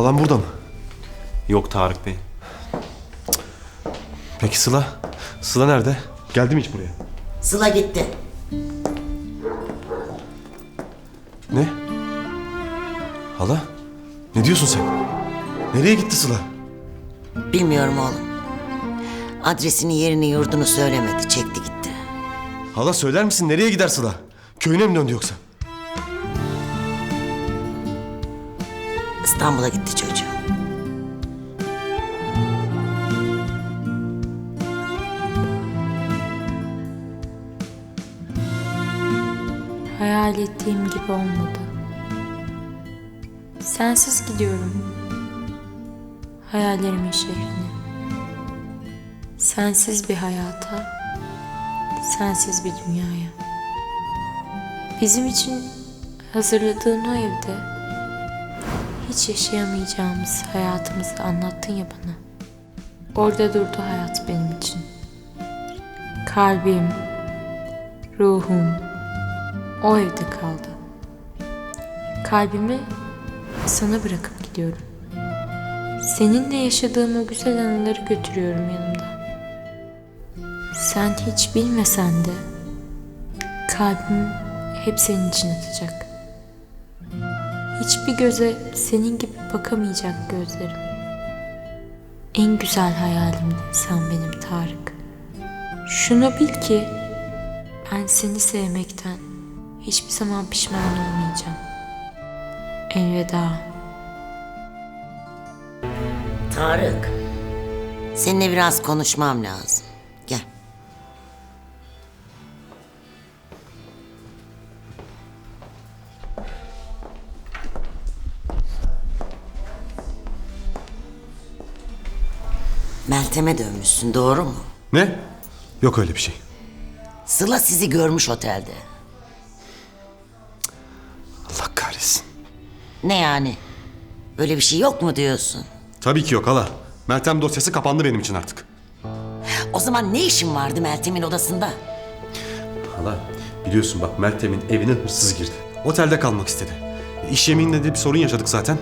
Halam burada mı? Yok Tarık Bey. Peki Sıla? Sıla nerede? Geldi mi hiç buraya? Sıla gitti. Ne? Hala? Ne diyorsun sen? Nereye gitti Sıla? Bilmiyorum oğlum. Adresini, yerini, yurdunu söylemedi. Çekti gitti. Hala söyler misin nereye gider Sıla? Köyüne mi döndü yoksa? İstanbul'a gitti çocuğum. Hayal ettiğim gibi olmadı. Sensiz gidiyorum. Hayallerimin şehrine. Sensiz bir hayata, sensiz bir dünyaya. Bizim için hazırladığın o evde hiç yaşayamayacağımız hayatımızı anlattın ya bana. Orada durdu hayat benim için. Kalbim, ruhum, o evde kaldı. Kalbimi sana bırakıp gidiyorum. Seninle yaşadığım o güzel anıları götürüyorum yanımda. Sen hiç bilmesen de kalbim hep senin için atacak. Hiçbir göze senin gibi bakamayacak gözlerim. En güzel hayalimdin sen benim Tarık. Şunu bil ki ben seni sevmekten hiçbir zaman pişman olmayacağım. Elveda. Tarık. Seninle biraz konuşmam lazım. Meltem'e dönmüşsün doğru mu? Ne? Yok öyle bir şey. Sıla sizi görmüş otelde. Allah kahretsin. Ne yani? Böyle bir şey yok mu diyorsun? Tabii ki yok hala. Meltem dosyası kapandı benim için artık. O zaman ne işin vardı Meltem'in odasında? Hala biliyorsun bak Meltem'in evine hırsız girdi. Otelde kalmak istedi. E, İş yemeğinde de bir sorun yaşadık zaten.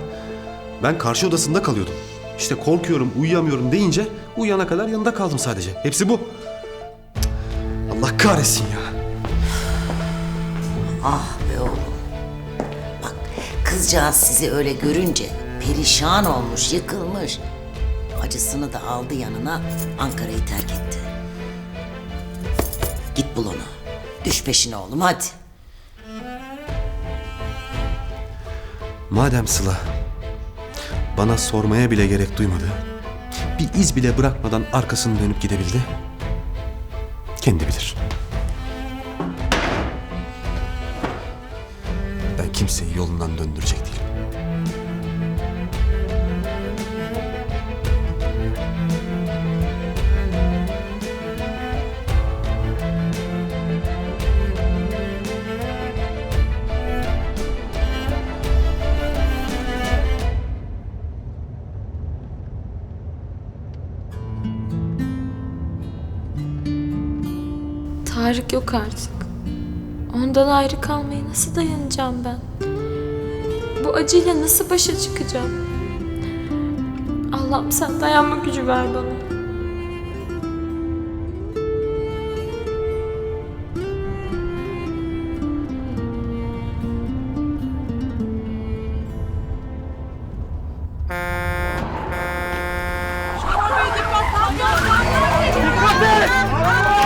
Ben karşı odasında kalıyordum. İşte korkuyorum, uyuyamıyorum deyince uyuyana kadar yanında kaldım sadece. Hepsi bu. Allah kahretsin ya. Ah be oğlum. Bak kızcağız sizi öyle görünce perişan olmuş, yıkılmış. Acısını da aldı yanına Ankara'yı terk etti. Git bul onu. Düş peşine oğlum hadi. Madem Sıla bana sormaya bile gerek duymadı. Bir iz bile bırakmadan arkasını dönüp gidebildi. Kendi bilir. Ben kimseyi yolundan döndürecek değilim. Tarık yok artık. Ondan ayrı kalmaya nasıl dayanacağım ben? Bu acıyla nasıl başa çıkacağım? Allah'ım sen dayanma gücü ver bana. Dikkat et!